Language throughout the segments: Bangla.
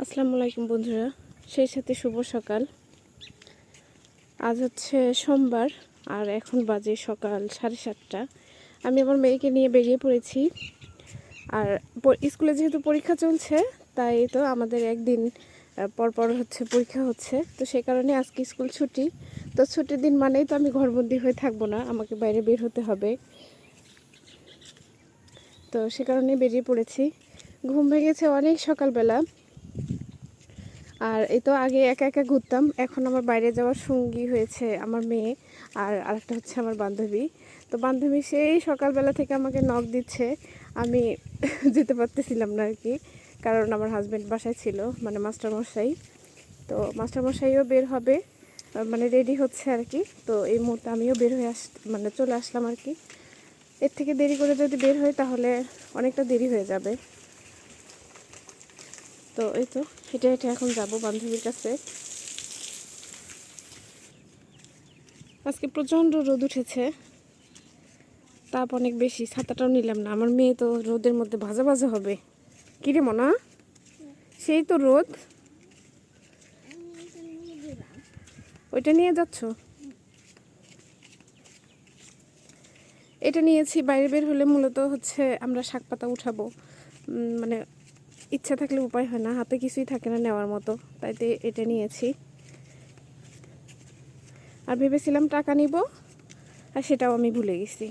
আসসালামু আলাইকুম বন্ধুরা। সেই সাথে শুভ সকাল। আজ হচ্ছে সোমবার আর এখন বাজে সকাল সাড়ে সাতটা। আমি আমার মেয়েকে নিয়ে বেরিয়ে পড়েছি। আর স্কুলে যেহেতু পরীক্ষা চলছে তাই তো আমাদের একদিন আহ, পর পর হচ্ছে পরীক্ষা হচ্ছে। তো সে কারণে আজকে স্কুল ছুটি। তো ছুটির দিন মানেই তো আমি ঘরবন্দি হয়ে থাকব না আমাকে বাইরে বের হতে হবে। তো সে কারণে বেরিয়ে পড়েছি। ঘুম ভেঙেছে অনেক সকালবেলা। আর এই তো আগে একা একা ঘুরতাম। এখন আমার বাইরে যাওয়ার সঙ্গী হয়েছে আমার মেয়ে আর আরেকটা হচ্ছে আমার বান্ধবী। তো বান্ধবী সেই সকালবেলা থেকে আমাকে নখ দিচ্ছে। আমি যেতে পারতেছিলাম না আর কি, কারণ আমার হাজব্যান্ড বাসায় ছিল মানে মাস্টারমশাই। তো মাস্টারমশাইও বের হবে মানে রেডি হচ্ছে আর কি। তো এই মুহূর্তে আমিও বের হয়ে আস মানে চলে আসলাম আর কি। এর থেকে দেরি করে যদি বের হয় তাহলে অনেকটা দেরি হয়ে যাবে। তো এই তো, হেঁটে হেঁটে এখন যাব বান্ধবীর কাছে। আজকে প্রচণ্ড রোদ উঠেছে। তাপ অনেক বেশি, ছাতাটাও নিলাম না। আমার মেয়ে তো রোদের মধ্যে ভাজা ভাজা হবে। কিরে মনা? সেই তো রোদ। ওইটা নিয়ে যাচ্ছ? এটা নিয়েছি, বাইরে বের হলে মূলত হচ্ছে আমরা শাক পাতা উঠাবো। মানে ইচ্ছা থাকলে উপায় হয় না, হাতে কিছুই থাকে না নেওয়ার মতো তাই এটা নিয়েছি। আর ভেবেছিলাম টাকা নিব, আর সেটাও আমি ভুলে গেছি।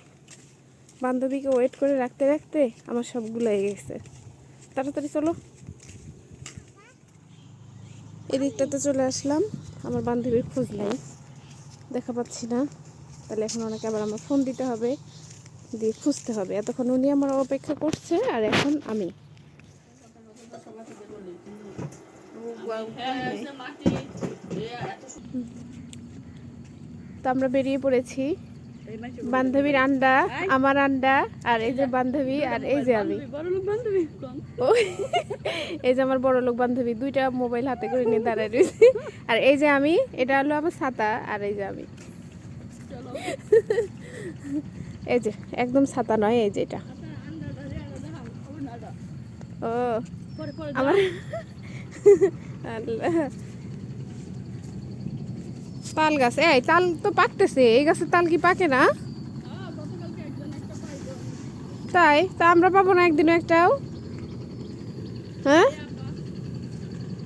বান্ধবীকে ওয়েট করে রাখতে রাখতে আমার সব গুলাই গেছে। তাড়াতাড়ি চলো। এদিকটাতে চলে আসলাম, আমার বান্ধবীর খোঁজ নাই, দেখা পাচ্ছি না। তাহলে এখন ওনাকে আবার আমার ফোন দিতে হবে, দিয়ে খুঁজতে হবে। এতক্ষণ উনি আমার অপেক্ষা করছে, আর এখন আমি। তো আমরা বেরিয়ে পড়েছি। বান্ধবীর আন্ডা, আমার আন্ডা, আর এই যে বান্ধবী, আর এই যে আমি। এই যে আমার বড় লোক বান্ধবী, দুইটা মোবাইল হাতে করে নিয়ে দাঁড়ায় রয়েছি। আর এই যে আমি, এটা হলো আমার ছাতা, আর এই যে আমি। এই যে, একদম ছাতা নয়, এই যে এটা। ও। আমার। তাল গাছ, এই তাল তো পাকতেছে, এই গাছের তাল কি পাকে না? তাই, তা আমরা পাবো না একদিনও একটাও? হ্যাঁ?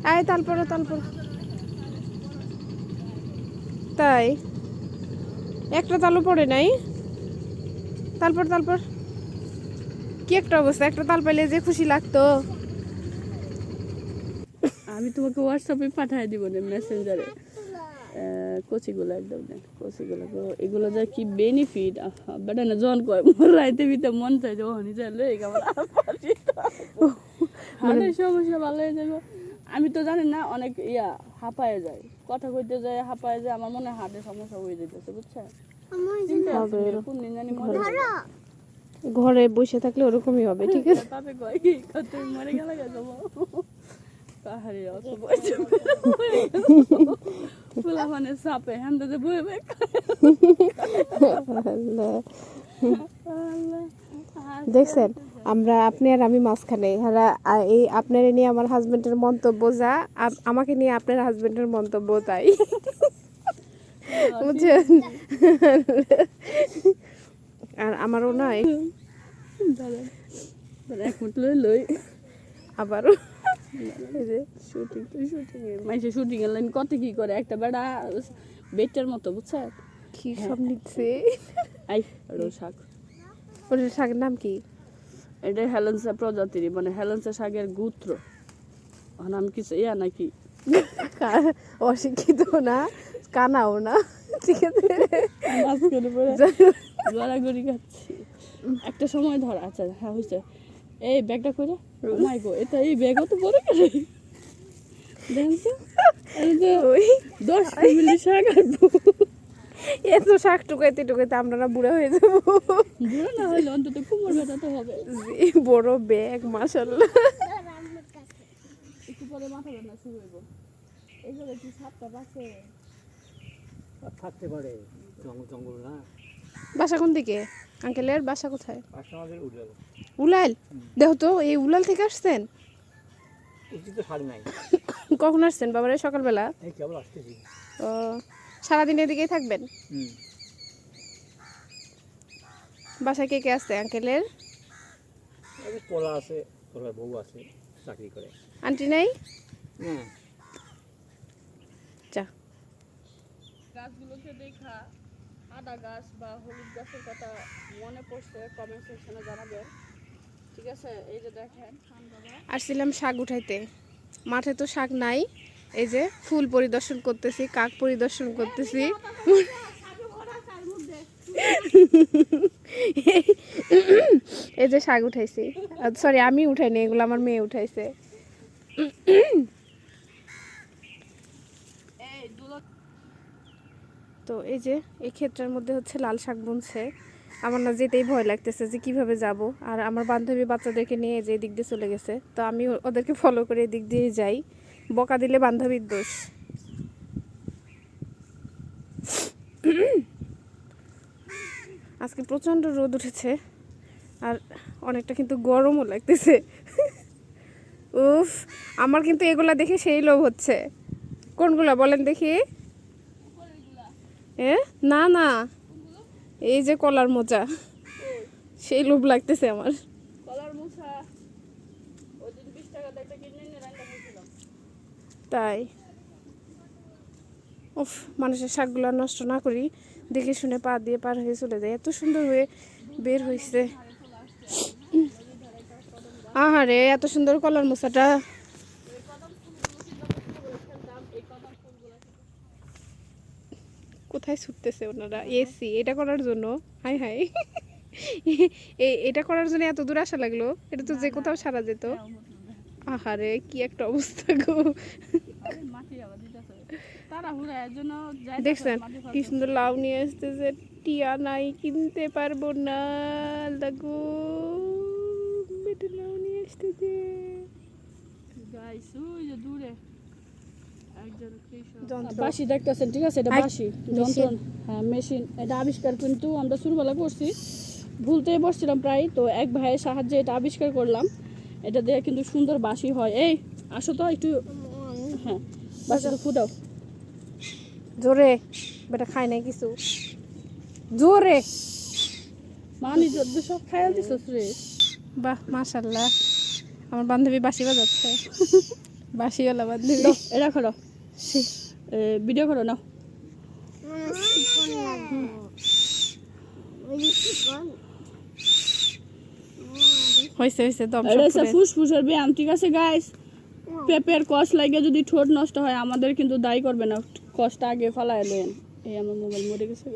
আয় তারপরে তারপর তাই। একটা তালও পড়ে নাই। তারপর তারপর কি একটা অবস্থা, একটা তাল পাইলে যে খুশি লাগতো। আমি তোমাকে হোয়াটসঅ্যাপে পাঠিয়ে দিব না মেসেঞ্জারে কচিগুলো একদম দেন কচিগুলো। তো এগুলো যা কি বেনিফিট বেটা না জন কয় মোর রাইতে ভিতরে মন চাই যে ওহনি চাইলে এই কেমন হাতের সমস্যা ভালো হয়ে যাবে। আমি তো জানি না অনেক ইয়া হাঁপায়ে যায়। কথা কইতে যায় হাঁপায়ে যায় আমার মনে হয় হার্টের সমস্যা হয়ে যেতেছে বুঝছে? ঘরে বসে থাকলে ওরকমই হবে ঠিক আছে? কাহারি অত বয়স ফুলা মানে সাপে হ্যান্ডে যে বয়ে দেখছেন আমরা আপনি আর আমি মাঝখানে। আ- এই আপনার নিয়ে আমার হাজবেন্ডের মন্তব্য যা আমাকে নিয়ে আপনার হাজবেন্ডের মন্তব্য তাই। বুঝছেন? আর আমারও নয় আবারও। শুটিং তো শুটিং মাইসে শুটিং এর লাইন কত কি করে? একটা বেড়া বেটার মতো বুঝছে? কি সব নিচ্ছে? আই আরও শাক। ওটার শাকের নাম কি? এটা হেলেন্সা প্রজাতির মানে হেলেন্সা শাকের গুত্র। আমি কিছু ইয়া নাকি? অশিক্ষিত না কানাও না ঠিক আছে? গড়াগড়ি খাচ্ছি একটা সময় ধর আচ্ছা হ্যাঁ হয়েছে এই ব্যাগটা করে মাই গো এটা এই ব্যাগও তো পরে গেলে দেখেন তো এই যে ওই। দশ মিলি শাক আনব এত শাক টুকাইতে টুকাইতে আমরা বুড়া হয়ে যাব। বুড়ো না হইলে অন্তত কুমোর ব্যথা তো হবে। জি, বড় ব্যাগ মাসাল্লাহ একটু পরে মাথা ব্যথা শুরু হইব। এই জায়গায় কি সাপটা পাচ্ছে থাকতে পারে। জঙ্গল জঙ্গল না? বাসা কোন দিকে? আঙ্কেলের বাসা কোথায়? উলাল। দেখো তো এই উলাল থেকে আসছেন? কখন আসছেন বাবারে সকালবেলা? ও সারাদিন এদিকেই থাকবেন? বাসায় কে কে আসছে আঙ্কেলের? পোলা আছে বউ আছে চাকরি করে। আন্টি নেই? হ্যাঁ। যা। গাছগুলোকে দেখা। আদা গাছ বা হলুদ গাছের কথা মনে পড়ছে কমেন্ট সেকশনে জানাবেন। ঠিক আছে? এই যে দেখেন, আসছিলাম শাক উঠাইতে। মাঠে তো শাক নাই, এই যে ফুল পরিদর্শন করতেছি, কাক পরিদর্শন করতেছি। এই যে শাক উঠাইছি। সরি আমি উঠাইনি, এগুলো আমার মেয়ে উঠাইছে এই দুলো তো এই যে, এই ক্ষেত্রের মধ্যে হচ্ছে লাল শাক বুনছে। আমার না যেতেই ভয় লাগতেছে যে কীভাবে যাব। আর আমার বান্ধবী বাচ্চাদেরকে নিয়ে যে দিক দিয়ে চলে গেছে, তো আমি ওদেরকে ফলো করে এদিক দিয়ে যাই। বকা দিলে বান্ধবীর দোষ। আজকে প্রচণ্ড রোদ উঠেছে, আর অনেকটা কিন্তু গরমও লাগতেছে। উফ, আমার কিন্তু এগুলা দেখে সেই লোভ হচ্ছে। কোনগুলা বলেন দেখি। এ? না না। এই যে কলার মোচা সেই লোভ লাগতেছে আমার। কলার তাই? উফ মানুষের শাকগুলো নষ্ট না করি। দেখে শুনে পা দিয়ে পার হয়ে চলে যায় এত সুন্দর হয়ে বের হয়েছে আহারে এত সুন্দর কলার মোচাটা কোথায় ছুটতেছে ওনারা? এসি এটা করার জন্য। হাই হাই। এটা করার জন্য এত দূর আসা লাগল? এটা তো যে কোথাও সারা যেত। আহারে কি একটা অবস্থা গো। দেখছেন কি সুন্দর লাউ নিয়ে আসতেছে টিয়া নাই কিনতে পারব না। লাগো বেটে লাউ নিয়ে আসতেছে। যে দূরে। বাসি দেখতেছেন ঠিক আছে? এটা বাসি যন্ত্র। হ্যাঁ মেশিন। এটা আবিষ্কার কিন্তু আমরা শুরুবেলা করছি। ভুলতেই বসছিলাম প্রায় তো এক ভাইয়ের সাহায্যে এটা আবিষ্কার করলাম। এটা দিয়ে কিন্তু সুন্দর বাসি হয়। এই আসো তো একটু। হ্যাঁ বাসিটা ফুটাও। জোরে। বেটা খায় নাই কিছু। জোরে। মানি যদি সব খাইয়া দিছ রে। বাহ মাশাল্লাহ আমার বান্ধবী বাঁশি বাজাচ্ছে। বাঁশিওয়ালা বান্ধবী। এটা করো ভিডিও করো নাও। হয়েছে হয়েছে ফুরে। ফুসফুসের ব্যায়াম ঠিক আছে গাইস পেঁপের কষ লাগে যদি ঠোঁট নষ্ট হয় আমাদের কিন্তু দায়ী করবে না। কষটা আগে ফালাই দেন। এই আমার মোবাইল মরে গেছে।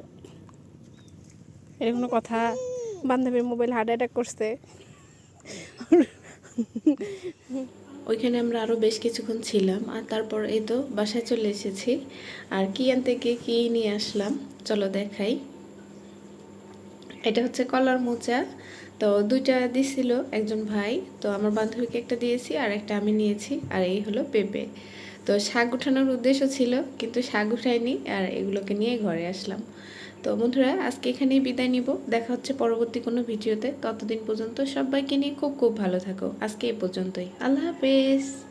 এর কোনো কথা? বান্ধবীর মোবাইল হার্ট অ্যাটাক করছে। ওইখানে আমরা আরও বেশ কিছুক্ষণ ছিলাম, আর তারপর এই তো বাসায় চলে এসেছি। আর কি আনতে গিয়ে কী নিয়ে আসলাম? চলো দেখাই। এটা হচ্ছে কলার মোচা। তো দুইটা দিছিল একজন ভাই, তো আমার বান্ধবীকে একটা দিয়েছি আর একটা আমি নিয়েছি, আর এই হলো পেঁপে। তো শাক উঠানোর উদ্দেশ্য ছিল, কিন্তু শাক উঠাইনি আর এগুলোকে নিয়ে ঘরে আসলাম। তো বন্ধুরা, আজকে এখানেই বিদায় নিব। দেখা হচ্ছে পরবর্তী কোনো ভিডিওতে। ততদিন পর্যন্ত সবাইকে নিয়ে খুব খুব ভালো থাকো। আজকে এ পর্যন্তই। আল্লাহ হাফেজ।